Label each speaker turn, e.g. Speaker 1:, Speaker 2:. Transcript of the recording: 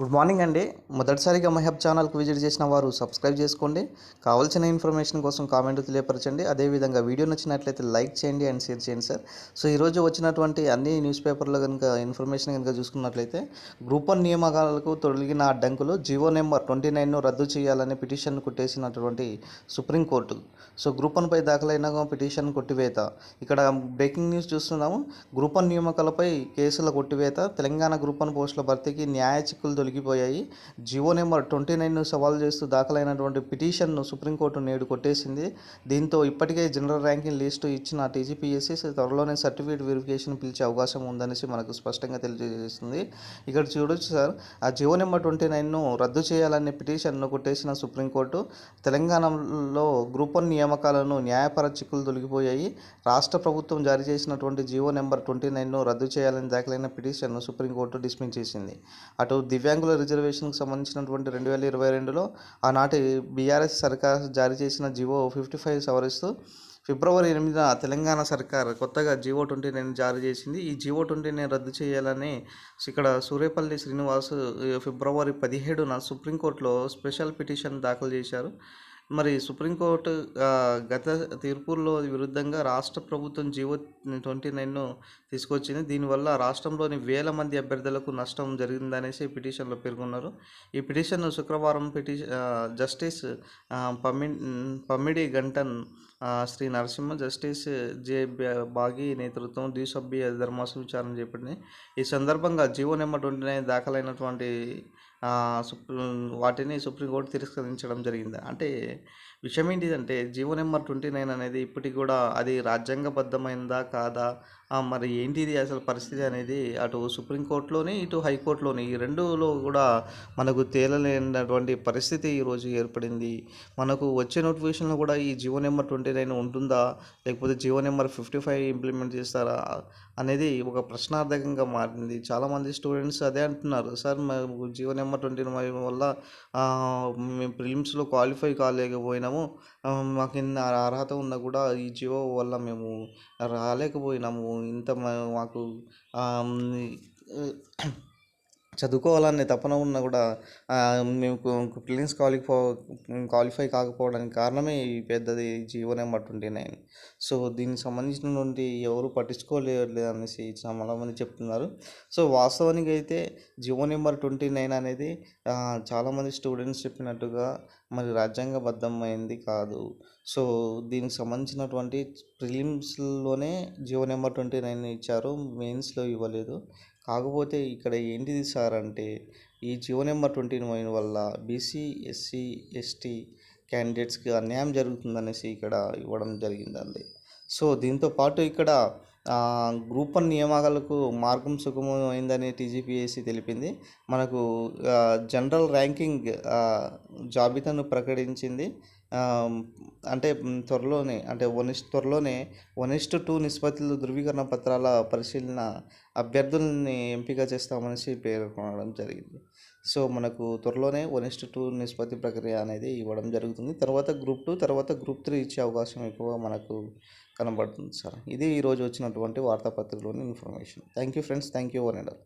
Speaker 1: Good morning అండి. మొదటిసారిగా మహబ్ ఛానల్కి విజిట్ చేసిన వారు సబ్స్క్రైబ్ చేసుకోండి. కావాల్సిన ఇన్ఫర్మేషన్ కోసం కామెంట్ తెలియపరచండి. అదేవిధంగా వీడియో నచ్చినట్లయితే లైక్ చేయండి అండ్ షేర్ చేయండి సార్. సో ఈరోజు వచ్చినటువంటి అన్ని న్యూస్ పేపర్లో కనుక ఇన్ఫర్మేషన్ కనుక చూసుకున్నట్లయితే గ్రూప్ వన్ నియామకాలకు తొలగిన అడ్డంకులు జియో నెంబర్ ట్వంటీ నైన్ను రద్దు చేయాలని పిటిషన్ కొట్టేసినటువంటి సుప్రీంకోర్టు సో గ్రూప్ వన్పై దాఖలైన పిటిషన్ కొట్టివేత. ఇక్కడ బ్రేకింగ్ న్యూస్ చూస్తున్నాము. గ్రూప్ వన్ నియామకాలపై కేసుల కొట్టివేత. తెలంగాణ గ్రూప్ వన్ పోస్టుల భర్తీకి న్యాయ చిక్కులు తొలగిపోయాయి. జివో నెంబర్ ట్వంటీ నైన్ను సవాల్ చేస్తూ దాఖలైనటువంటి పిటిషన్ను సుప్రీంకోర్టు నేడు కొట్టేసింది. దీంతో ఇప్పటికే జనరల్ ర్యాంకింగ్ లిస్టు ఇచ్చిన టీజీపీఎస్సీ త్వరలోనే సర్టిఫికేట్ వెరిఫికేషన్ పిలిచే అవకాశం ఉందనేసి మనకు స్పష్టంగా తెలియజేస్తుంది. ఇక్కడ చూడొచ్చు సార్ ఆ జివో నెంబర్ ట్వంటీ నైన్ను రద్దు చేయాలనే పిటిషన్ను కొట్టేసిన సుప్రీంకోర్టు తెలంగాణలో గ్రూప్ వన్ నియామకాలను న్యాయపర చిక్కులు తొలగిపోయాయి. రాష్ట్ర ప్రభుత్వం జారీ చేసినటువంటి జివో నెంబర్ ట్వంటీ నైన్ను రద్దు చేయాలని దాఖలైన పిటిషన్ను సుప్రీంకోర్టు డిస్మిస్ చేసింది. అటు దివ్య దివ్యాంగుల రిజర్వేషన్కు సంబంధించినటువంటి రెండు వేల ఇరవై రెండులో ఆనాటి బీఆర్ఎస్ సర్కార్ జారీ చేసిన జివో ఫిఫ్టీ ఫైవ్ సవరిస్తూ ఫిబ్రవరి ఎనిమిదిన తెలంగాణ సర్కార్ కొత్తగా జివో ట్వంటీ నైన్ జారీ చేసింది. ఈ జివో ట్వంటీ నైన్ రద్దు చేయాలని ఇక్కడ సూర్యపల్లి శ్రీనివాస్ ఫిబ్రవరి పదిహేడున సుప్రీంకోర్టులో స్పెషల్ పిటిషన్ దాఖలు చేశారు. మరి సుప్రీంకోర్టు గత తీర్పుల్లో విరుద్ధంగా రాష్ట్ర ప్రభుత్వం జీవో ట్వంటీ నైన్ను తీసుకొచ్చింది. దీనివల్ల రాష్ట్రంలోని వేల మంది అభ్యర్థులకు నష్టం జరిగిందనేసి పిటిషన్లో పేర్కొన్నారు. ఈ పిటిషన్ శుక్రవారం petition justice Pammi Pammidi గంటన్ Sri Narasimha justice J. బ్యా- బాగి నేతృత్వం ద్విసభ్య ధర్మాసనం విచారణ చేపట్టింది. ఈ సందర్భంగా జీవో నెంబర్ ట్వంటీ నైన్ దాఖలైనటువంటి వాటిని సుప్రీంకోర్టు తిరస్కరించడం జరిగింది. అంటే విషయం ఏంటిదంటే జీవో నెంబర్ ట్వంటీ నైన్ అనేది ఇప్పటికి కూడా అది రాజ్యాంగబద్ధమైందా కాదా? మరి ఏంటిది అసలు పరిస్థితి అనేది అటు సుప్రీంకోర్టులోని ఇటు హైకోర్టులోని ఈ రెండులో కూడా మనకు తేలలేనటువంటి పరిస్థితి ఈరోజు ఏర్పడింది. మనకు వచ్చే నోటిఫికేషన్లో కూడా ఈ జీవో నెంబర్ ట్వంటీ నైన్ ఉంటుందా? లేకపోతే GO number fifty five implement చేస్తారా? అనేది ఒక ప్రశ్నార్థకంగా మారింది. చాలామంది స్టూడెంట్స్ అదే అంటున్నారు. సార్ మాకు జియో నెంబర్ ట్వంటీ నైన్ వల్ల మేము ప్రిలిమ్స్లో క్వాలిఫై కాలేకపోయినాము. మాకు ఇన్ని అర్హత ఉన్నా కూడా ఈ జియో వల్ల మేము రాలేకపోయినాము. ఇంత మాకు చదువుకోవాలనే తపన ఉన్నా కూడా మేము ప్రిలిమ్స్ క్వాలిఫై క్వాలిఫై కాకపోవడానికి కారణమే ఈ పెద్దది GO number twenty nine. So దీనికి సంబంధించినటువంటి ఎవరు పట్టించుకోలేదు అనేసి చాలా మంది చెప్తున్నారు. సో వాస్తవానికి అయితే జియో నెంబర్ ట్వంటీ నైన్ అనేది చాలామంది స్టూడెంట్స్ చెప్పినట్టుగా మరి రాజ్యాంగబద్ధమైంది కాదు. సో దీనికి సంబంధించినటువంటి ప్రిలిమ్స్లోనే జియో నెంబర్ ట్వంటీ నైన్ ఇచ్చారు మెయిన్స్లో ఇవ్వలేదు. కాకపోతే ఇక్కడ ఏంటిది సార్ అంటే ఈ జియో నెంబర్ ట్వంటీ నైన్ వల్ల బీసీ ఎస్సీ ఎస్టీ క్యాండిడేట్స్కి అన్యాయం జరుగుతుందనేసి ఇక్కడ ఇవ్వడం జరిగిందండి. సో దీంతో పాటు ఇక్కడ గ్రూప్ వన్ నియామకాలకు మార్గం సుగమమైందని టీజీపీఎస్సీ తెలిపింది. మనకు జనరల్ ర్యాంకింగ్ జాబితాను ప్రకటించింది. అంటే త్వరలోనే అంటే వన్ ఇస్ త్వరలోనే వన్ ఇస్ టు టూ నిష్పత్తులు ధృవీకరణ పత్రాల పరిశీలన అభ్యర్థుల్ని ఎంపిక చేస్తామనేసి పేర్కొనడం జరిగింది. సో మనకు త్వరలోనే వన్ ఇస్ టూ నిష్పత్తి ప్రక్రియ అనేది ఇవ్వడం జరుగుతుంది. తర్వాత గ్రూప్ టూ తర్వాత గ్రూప్ త్రీ ఇచ్చే అవకాశం ఎక్కువ మనకు కనబడుతుంది సార్. ఇది ఈరోజు వచ్చినటువంటి వార్తాపత్రికలోని information. Thank you friends. Thank you one and all.